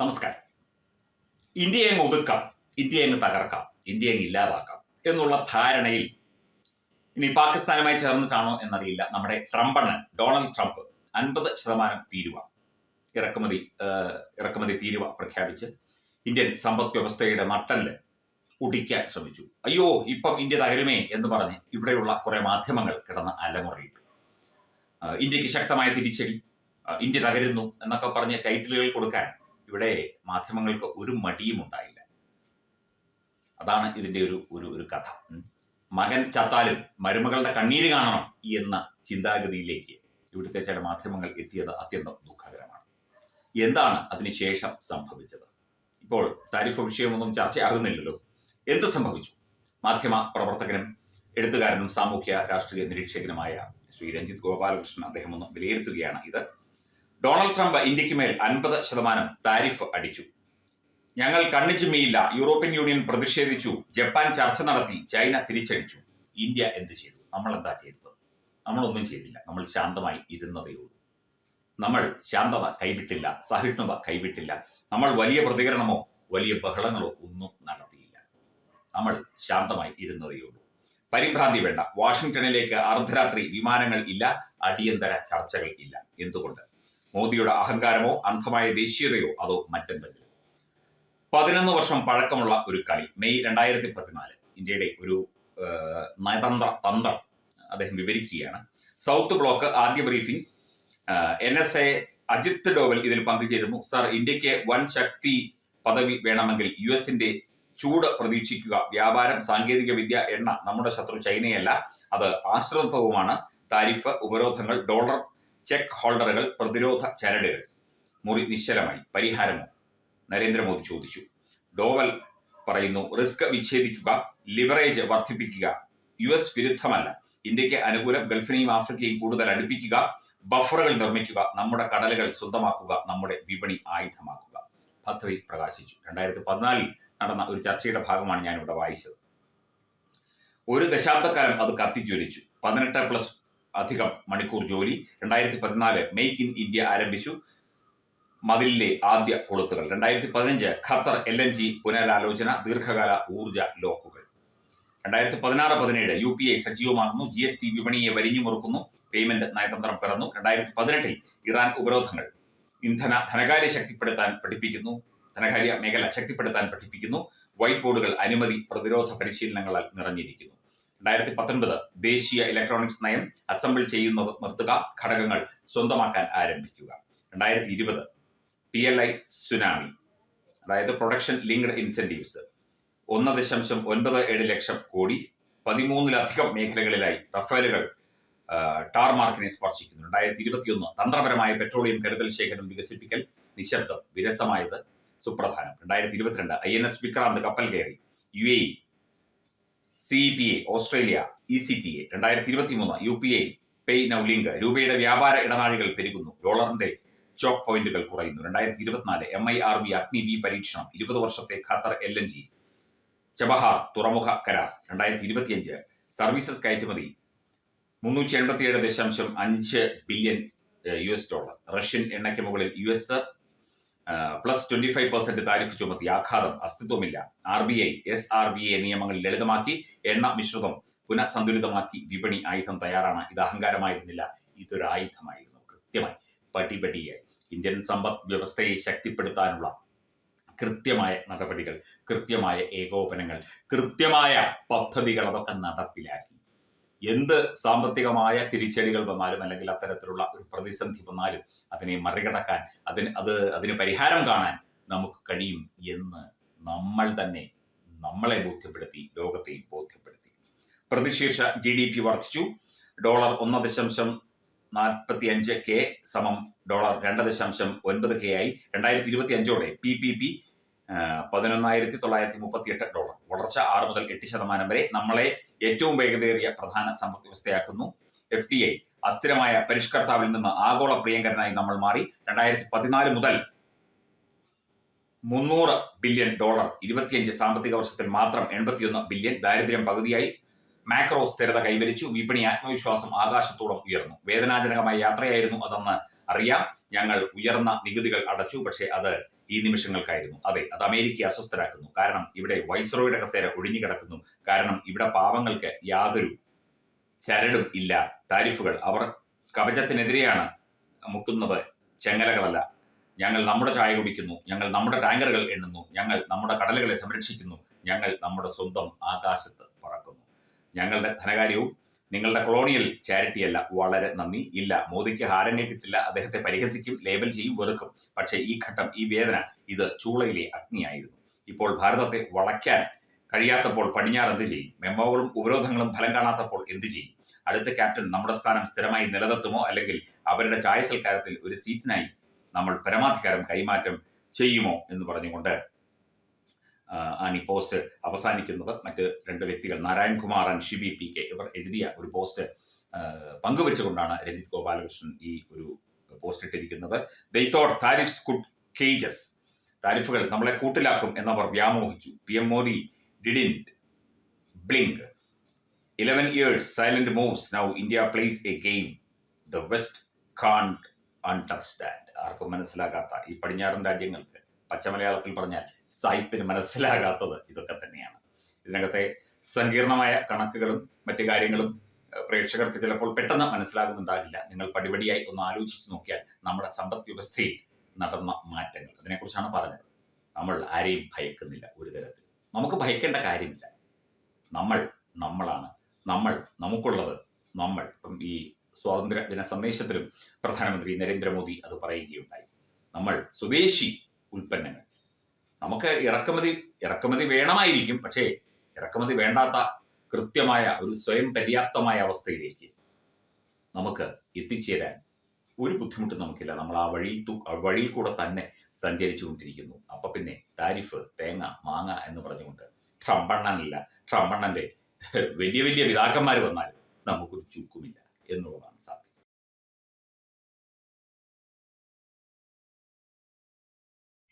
നമസ്കാരം. ഇന്ത്യയെ അങ്ങ് ഒതുക്കാം ഇന്ത്യയെ അങ്ങ് തകർക്കാം ഇന്ത്യയെ അങ്ങ് ഇല്ലാതാക്കാം എന്നുള്ള ധാരണയിൽ ഇനി പാകിസ്ഥാനുമായി ചേർന്നിട്ടാണോ എന്നറിയില്ല. നമ്മുടെ ട്രംപണ്ണൻ ഡൊണാൾഡ് ട്രംപ് അൻപത് ശതമാനം തീരുവ. ഇറക്കുമതി ഇറക്കുമതി തീരുവ പ്രഖ്യാപിച്ച് ഇന്ത്യൻ സമ്പദ് വ്യവസ്ഥയുടെ നട്ടൽ ഒടിക്കാൻ ശ്രമിച്ചു. അയ്യോ ഇപ്പം ഇന്ത്യ തകരുമേ എന്ന് പറഞ്ഞ് ഇവിടെയുള്ള കുറെ മാധ്യമങ്ങൾ കിടന്ന് അലമുറയിട്ടു. ഇന്ത്യയ്ക്ക് ശക്തമായ തിരിച്ചടി ഇന്ത്യ തകരുന്നു എന്നൊക്കെ പറഞ്ഞ് ടൈറ്റിലുകൾ കൊടുക്കാൻ ഇവിടെ മാധ്യമങ്ങൾക്ക് ഒരു മടിയും ഉണ്ടായില്ല. അതാണ് ഇതിന്റെ ഒരു ഒരു ഒരു കഥ. മകൻ ചത്താലും മരുമകളുടെ കണ്ണീര് കാണണം എന്ന ചിന്താഗതിയിലേക്ക് ഇവിടുത്തെ ചില മാധ്യമങ്ങൾ എത്തിയത് അത്യന്തം ദുഃഖകരമാണ്. എന്താണ് അതിനുശേഷം സംഭവിച്ചത്? ഇപ്പോൾ താരിഫ് വിഷയമൊന്നും ചർച്ചയാകുന്നില്ലല്ലോ. എന്ത് സംഭവിച്ചു? മാധ്യമ പ്രവർത്തകനും എഴുത്തുകാരനും സാമൂഹ്യ രാഷ്ട്രീയ നിരീക്ഷകനുമായ ശ്രീ രഞ്ജിത് ഗോപാലകൃഷ്ണൻ അദ്ദേഹം ഒന്ന് വിലയിരുത്തുകയാണ് ഇത്. ഡൊണാൾഡ് ട്രംപ് ഇന്ത്യയ്ക്ക് മേൽ അൻപത് ശതമാനം താരിഫ് അടിച്ചു. ഞങ്ങൾ കണ്ണു ചിമ്മിയില്ല യൂറോപ്യൻ യൂണിയൻ പ്രതിഷേധിച്ചു. ജപ്പാൻ ചർച്ച നടത്തി. ചൈന തിരിച്ചടിച്ചു. ഇന്ത്യ എന്ത് ചെയ്തു? നമ്മൾ എന്താ ചെയ്തത്? നമ്മളൊന്നും ചെയ്തില്ല. നമ്മൾ ശാന്തമായി ഇരുന്നതേ ഉള്ളൂ. നമ്മൾ ശാന്തത കൈവിട്ടില്ല. സഹിഷ്ണുത കൈവിട്ടില്ല. നമ്മൾ വലിയ പ്രതികരണമോ വലിയ ബഹളങ്ങളോ ഒന്നും നടത്തിയില്ല. നമ്മൾ ശാന്തമായി ഇരുന്നതേ ഉള്ളൂ. പരിഭ്രാന്തി വേണ്ട. വാഷിംഗ്ടണിലേക്ക് അർദ്ധരാത്രി വിമാനങ്ങൾ ഇല്ല. അടിയന്തര ചർച്ചകൾ ഇല്ല. എന്തുകൊണ്ട്? മോദിയുടെ അഹങ്കാരമോ അന്ധമായ ദേശീയതയോ അതോ മറ്റെന്തെങ്കിലും? പതിനൊന്ന് വർഷം പഴക്കമുള്ള ഒരു കളി മെയ് രണ്ടായിരത്തി പതിനാല് ഇന്ത്യയുടെ ഒരു നയതന്ത്ര തന്ത്രം അദ്ദേഹം വിവരിക്കുകയാണ്. സൗത്ത് ബ്ലോക്ക് ആദ്യ briefing N S A Ajit Doval ഇതിൽ പങ്കുചേരുന്നു. സർ ഇന്ത്യയ്ക്ക് വൻ ശക്തി പദവി വേണമെങ്കിൽ യു എസിന്റെ ചൂട് പ്രതീക്ഷിക്കുക വ്യാപാരം സാങ്കേതിക വിദ്യ എണ്ണ നമ്മുടെ ശത്രു ചൈനയല്ല. അത് ആശ്രിതത്വവുമാണ്. താരിഫ് ഉപരോധങ്ങൾ ഡോളർ ചെക്ക് ഹോൾഡറുകൾ പ്രതിരോധ ചരടുകൾ മുറി നിശ്ചലമായി. പരിഹാരമോ നരേന്ദ്രമോദി ചോദിച്ചു. ഡോവൽ പറയുന്നു റിസ്ക് വിച്ഛേദിക്കുക ലിവറേജ് വർദ്ധിപ്പിക്കുക യു എസ് വിരുദ്ധമല്ല. ഇന്ത്യയ്ക്ക് അനുകൂലം ഗൾഫിനെയും ആഫ്രിക്കയും കൂടുതൽ അടുപ്പിക്കുക ബഫറുകൾ നിർമ്മിക്കുക നമ്മുടെ കടലുകൾ സ്വന്തമാക്കുക നമ്മുടെ വിപണി ആയുധമാക്കുക. പദ്ധതി പ്രകാശിച്ചു. രണ്ടായിരത്തി പതിനാലിൽ നടന്ന ഒരു ചർച്ചയുടെ ഭാഗമാണ് ഞാൻ ഇവിടെ വായിച്ചത്. ഒരു ദശാബ്ദക്കാലം അത് കത്തിജ്വലിച്ചു. പതിനെട്ട് പ്ലസ് അധികം മണിക്കൂർ ജോലി. രണ്ടായിരത്തി പതിനാല് മെയ്ക്ക് ഇൻ ഇന്ത്യ ആരംഭിച്ചു. മതിലിലെ ആദ്യ കൊളുത്തുകൾ. രണ്ടായിരത്തി പതിനഞ്ച് ഖത്തർ എൽ എൻ ജി പുനരാലോചന ദീർഘകാല ഊർജ ലോക്കുകൾ. രണ്ടായിരത്തി പതിനാറ് പതിനേഴ് യു പി ഐ സജീവമാകുന്നു. ജി എസ് ടി വിപണിയെ വരിഞ്ഞു മുറുക്കുന്നു പേയ്മെന്റ് നയതന്ത്രം പിറന്നു. രണ്ടായിരത്തി പതിനെട്ടിൽ ഇറാൻ ഉപരോധങ്ങൾ. ഇന്ധന ധനകാര്യ ശക്തിപ്പെടുത്താൻ പഠിപ്പിക്കുന്നു. ധനകാര്യ മേഖല ശക്തിപ്പെടുത്താൻ പഠിപ്പിക്കുന്നു. വൈറ്റ് ബോർഡുകൾ അനുമതി പ്രതിരോധ പരിശീലനങ്ങളാൽ നിറഞ്ഞിരിക്കുന്നു. രണ്ടായിരത്തി പത്തൊൻപത് ദേശീയ ഇലക്ട്രോണിക്സ് നയം അസംബിൾ ചെയ്യുന്നത് നിർത്തുക ഘടകങ്ങൾ സ്വന്തമാക്കാൻ ആരംഭിക്കുക. രണ്ടായിരത്തി ഇരുപത് പി എൽ ഐ സുനാമി അതായത് പ്രൊഡക്ഷൻ ലിങ്ക്ഡ് ഇൻസെന്റീവ്സ് ഒന്ന് ദശാംശം ഒൻപത് ഏഴ് ലക്ഷം കോടി പതിമൂന്നിലധികം മേഖലകളിലായി റഫേലുകൾ ടാർ മാർക്കിനെ സ്പർശിക്കുന്നു. രണ്ടായിരത്തി ഇരുപത്തിയൊന്ന് തന്ത്രപരമായ പെട്രോളിയം കരുതൽ ശേഖരം വികസിപ്പിക്കൽ നിശബ്ദം വിരസമായത് സുപ്രധാനം. രണ്ടായിരത്തി ഇരുപത്തിരണ്ട് ഐ എൻ എസ് വിക്രാന്ത് കപ്പൽ കയറി U A C P A Australia E C T A രണ്ടായിരത്തി ഇരുപത്തി മൂന്ന് U P I pay now link രൂപയുടെ വ്യാപാര ഇടനാഴികൾ പെരുകുന്നു. ഡോളറിന്റെ ചോക്ക് പോയിന്റുകൾ കുറയുന്നു. രണ്ടായിരത്തി ഇരുപത്തിനാല് M I R B Agni B പരീക്ഷണം ഇരുപത് വർഷത്തെ Qatar L N G Chabahar തുറമുഖ കരാർ രണ്ടായിരത്തി ഇരുപത്തിയഞ്ച് സർവീസസ് കയറ്റുമതി മുന്നൂറ്റി എൺപത്തിയേഴ് ദശാംശം അഞ്ച് billion U S dollar Russian എണ്ണയ്ക്ക് മുകളിൽ U S plus twenty five percent tariff ചുമത്തി. ആഘാതം അസ്തിത്വമില്ല. R B I S R B I നിയമങ്ങൾ ലളിതമാക്കി എണ്ണ മിശ്രിതം പുനഃസന്തുലിതമാക്കി വിപണി ആയുധം തയ്യാറാണ്. ഇത് അഹങ്കാരമായിരുന്നില്ല. ഇതൊരു ആയുധമായിരുന്നു. കൃത്യമായി പടിപടിയായി ഇന്ത്യൻ സമ്പദ് വ്യവസ്ഥയെ ശക്തിപ്പെടുത്താനുള്ള കൃത്യമായ നടപടികൾ കൃത്യമായ ഏകോപനങ്ങൾ കൃത്യമായ പദ്ധതികൾ അതൊക്കെ നടപ്പിലാക്കി. എന്ത് സാമ്പത്തികമായ തിരിച്ചടികൾ വന്നാലും അല്ലെങ്കിൽ അത്തരത്തിലുള്ള ഒരു പ്രതിസന്ധി വന്നാലും അതിനെ മറികടക്കാൻ അതിന് അത് അതിന് പരിഹാരം കാണാൻ നമുക്ക് കഴിയും എന്ന് നമ്മൾ തന്നെ നമ്മളെ ബോധ്യപ്പെടുത്തി ലോകത്തെയും ബോധ്യപ്പെടുത്തി. പ്രതിശീർഷ ജി ഡി പി വർദ്ധിച്ചു. ഡോളർ ഒന്ന് ദശാംശം നാൽപ്പത്തി അഞ്ച് കെ സമം ഡോളർ രണ്ട് ദശാംശം ഒൻപത് കെ ആയി. രണ്ടായിരത്തി ഇരുപത്തി അഞ്ചോടെ പി പി പി പതിനൊന്നായിരത്തി തൊള്ളായിരത്തി മുപ്പത്തി എട്ട് ഡോളർ. വളർച്ച ആറ് മുതൽ എട്ട് ശതമാനം വരെ നമ്മളെ ഏറ്റവും വേഗതയേറിയ പ്രധാന സമ്പദ് വ്യവസ്ഥയാക്കുന്നു. എഫ് ഡി ഐ അസ്ഥിരമായ പരിഷ്കർത്താവിൽ നിന്ന് ആഗോള പ്രിയങ്കരനായി നമ്മൾ മാറി. രണ്ടായിരത്തി പതിനാല് മുതൽ മുന്നൂറ് ബില്യൺ ഡോളർ ഇരുപത്തിയഞ്ച് സാമ്പത്തിക വർഷത്തിൽ മാത്രം എൺപത്തിയൊന്ന് ബില്യൺ ദാരിദ്ര്യം പകുതിയായി മാക്രോ സ്ഥിരത കൈവരിച്ചു. വിപണി ആത്മവിശ്വാസം ആകാശത്തോളം ഉയർന്നു. വേദനാജനകമായ യാത്രയായിരുന്നു അതെന്ന് അറിയാം. ഞങ്ങൾ ഉയർന്ന നികുതികൾ അടച്ചു. പക്ഷേ അത് ഈ നിമിഷങ്ങൾക്കായിരുന്നു. അതെ അത് അമേരിക്കയെ അസ്വസ്ഥരാക്കുന്നു. കാരണം ഇവിടെ വൈസ്രോയുടെ കസേര ഒഴിഞ്ഞുകിടക്കുന്നു. കാരണം ഇവിടെ പാവങ്ങൾക്ക് യാതൊരു ചരടും ഇല്ല. താരിഫുകൾ. അവർ കവചത്തിനെതിരെയാണ് മുട്ടുന്നത്. ചെങ്ങലകളല്ല. ഞങ്ങൾ നമ്മുടെ ചായ കുടിക്കുന്നു. ഞങ്ങൾ നമ്മുടെ ടാങ്കറുകൾ എണ്ണുന്നു. ഞങ്ങൾ നമ്മുടെ കടലുകളെ സംരക്ഷിക്കുന്നു. ഞങ്ങൾ നമ്മുടെ സ്വന്തം ആകാശത്ത് പറക്കുന്നു. ഞങ്ങളുടെ ധനകാര്യവും നിങ്ങളുടെ കൊളോണിയൽ ചാരിറ്റി അല്ല. വളരെ നന്ദി. ഇല്ല. മോദിക്ക് ഹാരങ്ങൾ കിട്ടില്ല. അദ്ദേഹത്തെ പരിഹസിക്കും ലേബൽ ചെയ്യും വെറുക്കും. പക്ഷേ ഈ ഘട്ടം ഈ വേദന ഇത് ചൂളയിലെ അഗ്നിയായിരുന്നു. ഇപ്പോൾ ഭാരതത്തെ വളയ്ക്കാൻ കഴിയാത്തപ്പോൾ പടിഞ്ഞാറ് എന്ത് ചെയ്യും? മെമ്മോകളും ഉപരോധങ്ങളും ഫലം കാണാത്തപ്പോൾ എന്ത് ചെയ്യും? അടുത്ത ക്യാപ്റ്റൻ നമ്മുടെ സ്ഥാനം സ്ഥിരമായി നിലനിർത്തുമോ? അല്ലെങ്കിൽ അവരുടെ ചായ സൽക്കാരത്തിൽ ഒരു സീറ്റിനായി നമ്മൾ പരമാധികാരം കൈമാറ്റം ചെയ്യുമോ എന്ന് പറഞ്ഞുകൊണ്ട് ആണ് ഈ പോസ്റ്റ് അവസാനിക്കുന്നത് മറ്റ് രണ്ട് വ്യക്തികൾ Narayankumar and Shibi P K ഇവർ എഴുതിയ ഒരു പോസ്റ്റ് പങ്കുവെച്ചുകൊണ്ടാണ് രഞ്ജിത് ഗോപാലകൃഷ്ണൻ ഈ ഒരു പോസ്റ്റ് ഇട്ടിരിക്കുന്നത്. They thought tariffs could cage us താരിഫുകൾ നമ്മളെ കൂട്ടിലാക്കും എന്നവർ വ്യാമോഹിച്ചു. P M Modi didn't blink eleven years silent moves now India plays a game the west can understand ആർക്കും മനസ്സിലാകാത്ത ഈ പടിഞ്ഞാറൻ രാജ്യങ്ങൾക്ക് പച്ചമലയാളത്തിൽ പറഞ്ഞാൽ സായിപ്പിന് മനസ്സിലാകാത്തത് ഇതൊക്കെ തന്നെയാണ്. ഇതിനകത്തെ സങ്കീർണമായ കണക്കുകളും മറ്റു കാര്യങ്ങളും പ്രേക്ഷകർക്ക് ചിലപ്പോൾ പെട്ടെന്ന് മനസ്സിലാകുന്നുണ്ടാകില്ല. നിങ്ങൾ പടിപടിയായി ഒന്ന് ആലോചിച്ച് നോക്കിയാൽ നമ്മുടെ സമ്പദ് വ്യവസ്ഥയിൽ നടന്ന മാറ്റങ്ങൾ. അതിനെക്കുറിച്ചാണ് പറഞ്ഞത്. നമ്മൾ ആരെയും ഭയക്കുന്നില്ല ഒരു തരത്തിൽ. നമുക്ക് ഭയക്കേണ്ട കാര്യമില്ല. നമ്മൾ നമ്മളാണ്. നമ്മൾ നമുക്കുള്ളത് നമ്മൾ. ഇപ്പം ഈ സ്വാതന്ത്ര്യ ദിന സന്ദേശത്തിലും പ്രധാനമന്ത്രി നരേന്ദ്രമോദി അത് പറയുകയുണ്ടായി. നമ്മൾ സ്വദേശി ഉൽപ്പന്നങ്ങൾ. നമുക്ക് ഇറക്കുമതി ഇറക്കുമതി വേണമായിരിക്കും പക്ഷേ ഇറക്കുമതി വേണ്ടാത്ത കൃത്യമായ ഒരു സ്വയം പര്യാപ്തമായ അവസ്ഥയിലേക്ക് നമുക്ക് എത്തിച്ചേരാൻ ഒരു ബുദ്ധിമുട്ടും നമുക്കില്ല. നമ്മൾ ആ വഴിയിൽ വഴിയിൽ കൂടെ തന്നെ സഞ്ചരിച്ചു കൊണ്ടിരിക്കുന്നു അപ്പൊ പിന്നെ താരിഫ് തേങ്ങ മാങ്ങ എന്ന് പറഞ്ഞുകൊണ്ട് ട്രംപണ്ണനല്ല ട്രംപണ്ണന്റെ വലിയ വലിയ പിതാക്കന്മാർ വന്നാൽ നമുക്കൊരു ചുക്കുമില്ല എന്നുള്ളതാണ് സത്യം